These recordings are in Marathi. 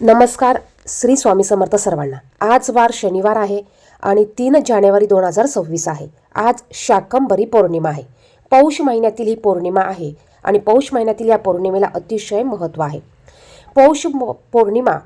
नमस्कार श्री स्वामी समर्थ सर्वांना. आज वार शनिवार आहे आणि तीन जानेवारी दोन हजार सव्वीस आहे. आज शाकंबरी पौर्णिमा आहे. पौष महिन्यातील ही पौर्णिमा आहे आणि पौष महिन्यातील या पौर्णिमेला अतिशय महत्त्व आहे. पौष म- पौर्णिमा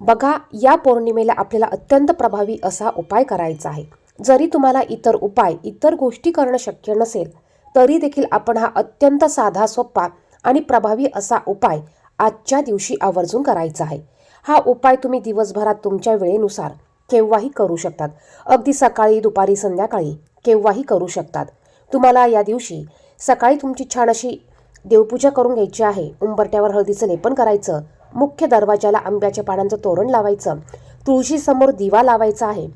बघा या पौर्णिमेला आपल्याला अत्यंत प्रभावी असा उपाय करायचा आहे. जरी तुम्हाला इतर उपाय इतर गोष्टी करणं शक्य नसेल तरी देखील आपण हा अत्यंत साधा सोपा आणि प्रभावी असा उपाय आजच्या दिवशी आवर्जून करायचा आहे. हा उपाय तुम्ही दिवसभरात तुमच्या वेळेनुसार केव्हाही करू शकतात. अगदी सकाळी दुपारी संध्याकाळी केव्हाही करू शकतात. तुम्हाला या दिवशी सकाळी तुमची छान अशी देवपूजा करून घ्यायची आहे. उंबरट्यावर हळदीचं लेपन करायचं. मुख्य दरवाजाला आंब्याच्या पानांचं तोरण लावायचं. तुळशीसमोर दिवा लावायचा आहे.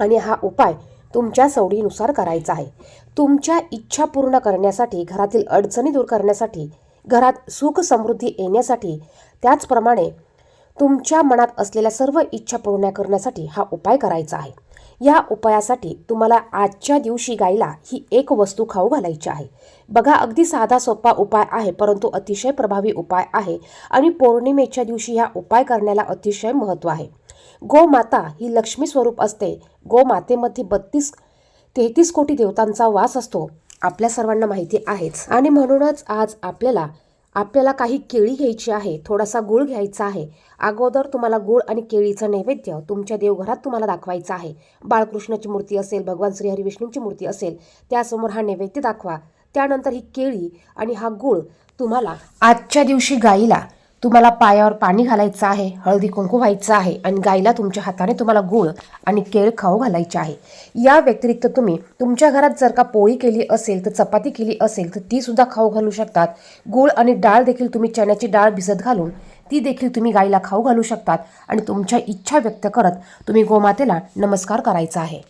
आणि हा उपाय तुमच्या सवडीनुसार करायचा आहे. तुमच्या इच्छा पूर्ण करण्यासाठी घरातील अडचणी दूर करण्यासाठी घरात सुख समृद्धी येण्यासाठी त्याचप्रमाणे तुमच्या मनात असलेल्या सर्व इच्छा पूर्ण करण्यासाठी हा उपाय करायचा आहे. या उपायासाठी तुम्हाला आजच्या दिवशी गायला ही एक वस्तू खाऊ घालायची आहे. बघा अगदी साधा सोपा उपाय आहे परंतु अतिशय प्रभावी उपाय आहे आणि पौर्णिमेच्या दिवशी हा उपाय करण्याला अतिशय महत्त्व आहे. गोमाता ही लक्ष्मी स्वरूप असते. गोमातेमध्ये बत्तीस तेहतीस कोटी देवतांचा वास असतो. आपल्या सर्वांना माहिती आहेच. आणि म्हणूनच आज आपल्याला आपल्याला काही केळी घ्यायची आहे थोडासा गुळ घ्यायचा आहे. अगोदर तुम्हाला गुळ आणि केळीचं नैवेद्य तुमच्या देवघरात तुम्हाला दाखवायचं आहे. बाळकृष्णाची मूर्ती असेल भगवान श्री हरिविष्णूंची मूर्ती असेल त्यासमोर हा नैवेद्य दाखवा. त्यानंतर ही केळी आणि हा गुळ तुम्हाला आजच्या दिवशी गाईला तुम्हाला पायावर पाणी घालायचं आहे हळदी कुंकू व्हायचं आहे आणि गाईला तुमच्या हाताने तुम्हाला गूळ आणि केळ खाऊ घालायचे आहे. या व्यतिरिक्त तुम्ही तुमच्या घरात जर का पोळी केली असेल तर चपाती केली असेल तर ती सुद्धा खाऊ घालू शकतात. गूळ आणि डाळ देखील तुम्ही चण्याची डाळ भिजत घालून ती देखील तुम्ही गाईला खाऊ घालू शकतात आणि तुमच्या इच्छा व्यक्त करत तुम्ही गोमातेला नमस्कार करायचा आहे.